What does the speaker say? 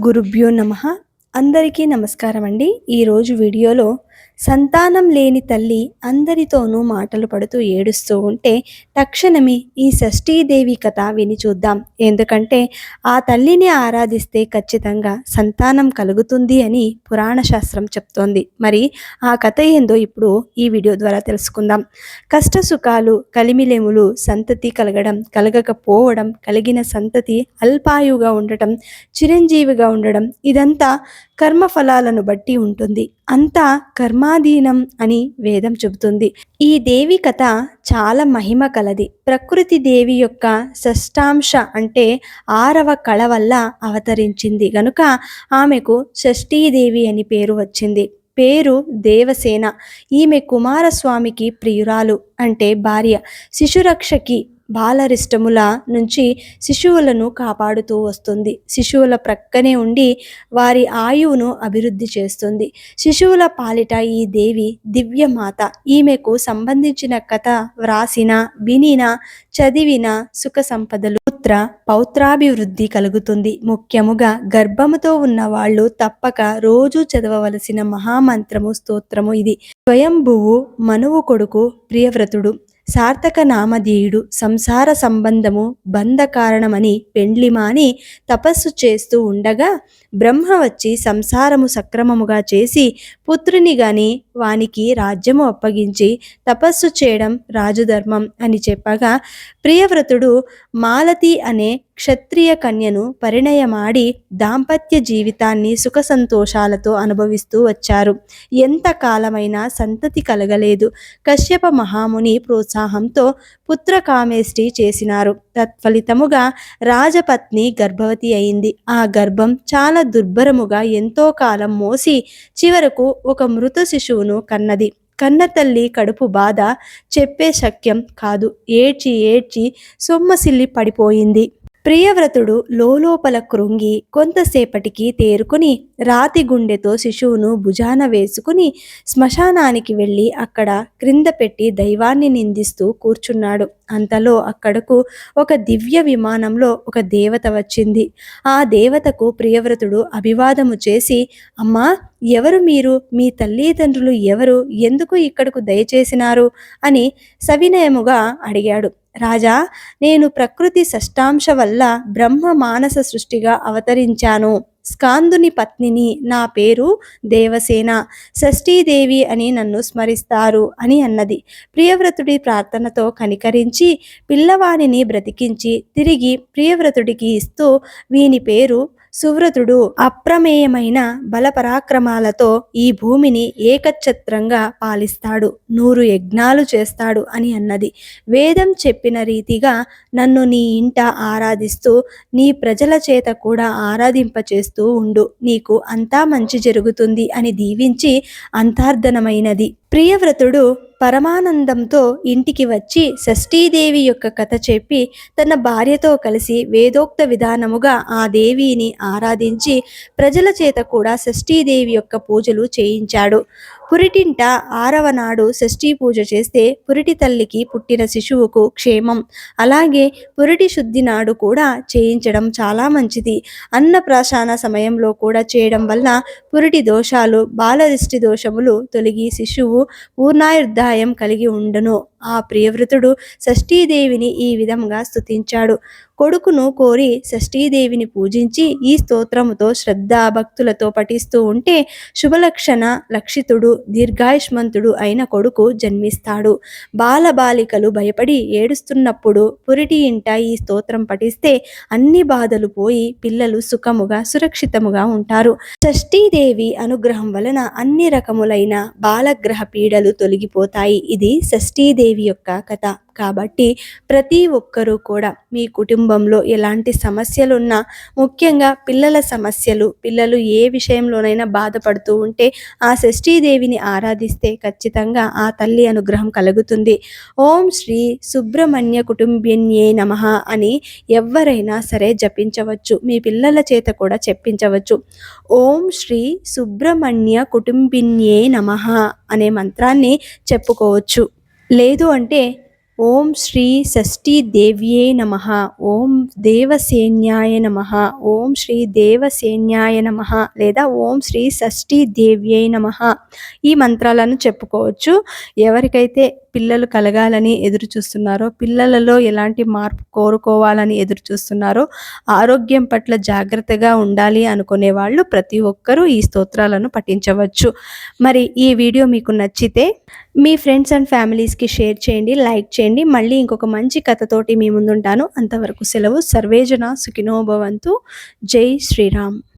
గురుభ్యో నమ అందరికీ నమస్కారం అండి. ఈరోజు వీడియోలో సంతానం లేని తల్లి అందరితోనూ మాటలు పడుతూ ఏడుస్తూ ఉంటే తక్షణమే ఈ షష్ఠీదేవి కథ విని చూద్దాం. ఎందుకంటే ఆ తల్లిని ఆరాధిస్తే ఖచ్చితంగా సంతానం కలుగుతుంది అని పురాణ శాస్త్రం చెప్తోంది. మరి ఆ కథ ఏందో ఇప్పుడు ఈ వీడియో ద్వారా తెలుసుకుందాం. కష్ట సుఖాలు కలిమిలేములు సంతతి కలగడం కలగకపోవడం కలిగిన సంతతి అల్పాయుగా ఉండటం చిరంజీవిగా ఉండడం ఇదంతా కర్మఫలాలను బట్టి ఉంటుంది. అంతా కర్మాధీనం అని వేదం చెబుతుంది. ఈ దేవి కథ చాలా మహిమ కలది. ప్రకృతి దేవి యొక్క షష్టాంశ అంటే ఆరవ కళ వల్ల అవతరించింది. గనుక ఆమెకు షష్ఠీదేవి అని పేరు వచ్చింది. పేరు దేవసేన. ఈమె కుమారస్వామికి ప్రియురాలు అంటే భార్య. శిశురక్షకి బాలరిష్టముల నుంచి శిశువులను కాపాడుతూ వస్తుంది. శిశువుల ప్రక్కనే ఉండి వారి ఆయువును అభివృద్ధి చేస్తుంది. శిశువుల పాలిట ఈ దేవి దివ్యమాత. ఈమెకు సంబంధించిన కథ వ్రాసిన వినిన చదివిన సుఖ సంపదలు పుత్ర పౌత్రాభివృద్ధి కలుగుతుంది. ముఖ్యముగా గర్భముతో ఉన్న వాళ్ళు తప్పక రోజు చదవవలసిన మహామంత్రము స్తోత్రము ఇది. స్వయంభువు మనువు కొడుకు ప్రియవ్రతుడు. సార్థక నామధేయుడు సంసార సంబంధము బంధ కారణమని పెండ్లిమాని తపస్సు చేస్తూ ఉండగా బ్రహ్మ వచ్చి సంసారము సక్రమముగా చేసి పుత్రుని గాని వానికి రాజ్యము అప్పగించి తపస్సు చేయడం రాజధర్మం అని చెప్పగా ప్రియవ్రతుడు మాలతి అనే క్షత్రియ కన్యను పరిణయమాడి దాంపత్య జీవితాన్ని సుఖ సంతోషాలతో అనుభవిస్తూ వచ్చారు. ఎంత కాలమైనా సంతతి కలగలేదు. కశ్యప మహాముని ప్రోత్సాహంతో పుత్రకామేష్టి చేసినారు. తత్ఫలితముగా రాజపత్ని గర్భవతి అయింది. ఆ గర్భం చాలా దుర్భరముగా ఎంతో కాలం మోసి చివరకు ఒక మృత శిశువును కన్నది. కన్న తల్లి కడుపు బాధ చెప్పే శక్యం కాదు. ఏడ్చి ఏడ్చి సొమ్మసిల్లి పడిపోయింది. ప్రియవ్రతుడు లోలోపల కృంగి కొంతసేపటికి తేరుకుని రాతి గుండెతో శిశువును భుజాన వేసుకుని శ్మశానానికి వెళ్ళి అక్కడ క్రింద పెట్టి దైవాన్ని నిందిస్తూ కూర్చున్నాడు. అంతలో అక్కడకు ఒక దివ్య విమానంలో ఒక దేవత వచ్చింది. ఆ దేవతకు ప్రియవ్రతుడు అభివాదము చేసి అమ్మా ఎవరు మీరు? మీ తల్లిదండ్రులు ఎవరు? ఎందుకు ఇక్కడకు దయచేసినారు? అని సవినయముగా అడిగాడు. రాజా నేను ప్రకృతి షష్టాంశ వల్ల బ్రహ్మ మానస సృష్టిగా అవతరించాను. స్కాందుని పత్నిని నా పేరు దేవసేన. షష్ఠీదేవి అని నన్ను స్మరిస్తారు అని అన్నది. ప్రియవ్రతుడి ప్రార్థనతో కనికరించి పిల్లవాణిని బ్రతికించి తిరిగి ప్రియవ్రతుడికి ఇస్తూ వీని పేరు సువ్రతుడు అప్రమేయమైన బలపరాక్రమాలతో ఈ భూమిని ఏకఛత్రంగా పాలిస్తాడు. నూరు యజ్ఞాలు చేస్తాడు అని అన్నది. వేదం చెప్పిన రీతిగా నన్ను నీ ఇంట ఆరాధిస్తూ నీ ప్రజల చేత కూడా ఆరాధింపచేస్తూ ఉండు. నీకు అంతా మంచి జరుగుతుంది అని దీవించి అంతర్ధనమైనది. ప్రియవ్రతుడు పరమానందంతో ఇంటికి వచ్చి షష్ఠీదేవి యొక్క కథ చెప్పి తన భార్యతో కలిసి వేదోక్త విధానముగా ఆ దేవిని ఆరాధించి ప్రజల చేత కూడా షష్ఠీదేవి యొక్క పూజలు చేయించాడు. పురిటింట ఆరవ నాడు షష్ఠీ పూజ చేస్తే పురిటి తల్లికి పుట్టిన శిశువుకు క్షేమం. అలాగే పురిటి శుద్ధి నాడు కూడా చేయించడం చాలా మంచిది. అన్నప్రాశాన సమయంలో కూడా చేయడం వల్ల పురిటి దోషాలు బాలదృష్టి దోషములు తొలగి శిశువు పూర్ణాయుర్ధాయం కలిగి ఉండును. ఆ ప్రియవ్రతుడు షష్ఠీదేవిని ఈ విధంగా స్తుతించాడు. కొడుకును కోరి షష్ఠీదేవిని పూజించి ఈ స్తోత్రముతో శ్రద్ధ భక్తులతో పఠిస్తూ ఉంటే శుభలక్షణ లక్షితుడు దీర్ఘాయుష్మంతుడు అయిన కొడుకు జన్మిస్తాడు. బాలబాలికలు భయపడి ఏడుస్తున్నప్పుడు పురిటి ఇంట ఈ స్తోత్రం పఠిస్తే అన్ని బాధలు పోయి పిల్లలు సుఖముగా సురక్షితముగా ఉంటారు. షష్ఠీదేవి అనుగ్రహం వలన అన్ని రకములైన బాలగ్రహ పీడలు తొలగిపోతాయి. ఇది షష్ఠీదేవి యొక్క కథ. కాబట్టి ప్రతి ఒక్కరూ కూడా మీ కుటుంబంలో ఎలాంటి సమస్యలు ఉన్నా ముఖ్యంగా పిల్లల సమస్యలు పిల్లలు ఏ విషయంలోనైనా బాధపడుతూ ఉంటే ఆ షష్ఠీదేవిని ఆరాధిస్తే ఖచ్చితంగా ఆ తల్లి అనుగ్రహం కలుగుతుంది. ఓం శ్రీ సుబ్రహ్మణ్య కుటుంబిన్యే నమ అని ఎవరైనా సరే జపించవచ్చు. మీ పిల్లల చేత కూడా చెప్పించవచ్చు. ఓం శ్రీ సుబ్రహ్మణ్య కుటుంబిన్యే నమ అనే మంత్రాన్ని చెప్పుకోవచ్చు. లేదు అంటే ఓం శ్రీ షష్ఠీ దేవ్యే నమ ఓం దేవసేన్యాయ నమ ఓం శ్రీ దేవసేన్యాయ నమ లేదా ఓం శ్రీ షష్ఠీ దేవ్యై నమ ఈ మంత్రాలను చెప్పుకోవచ్చు. ఎవరికైతే పిల్లలు కలగాలని ఎదురు చూస్తున్నారో పిల్లలలో ఎలాంటి మార్పు కోరుకోవాలని ఎదురు చూస్తున్నారో ఆరోగ్యం పట్ల జాగ్రత్తగా ఉండాలి అనుకునే వాళ్ళు ప్రతి ఒక్కరూ ఈ స్తోత్రాలను పఠించవచ్చు. మరి ఈ వీడియో మీకు నచ్చితే మీ ఫ్రెండ్స్ అండ్ ఫ్యామిలీస్కి షేర్ చేయండి లైక్ చేయండి. మళ్ళీ ఇంకొక మంచి కథతోటి మీ ముందుంటాను. అంతవరకు సెలవు. సర్వేజన సుఖినోభవంతు జై శ్రీరామ్.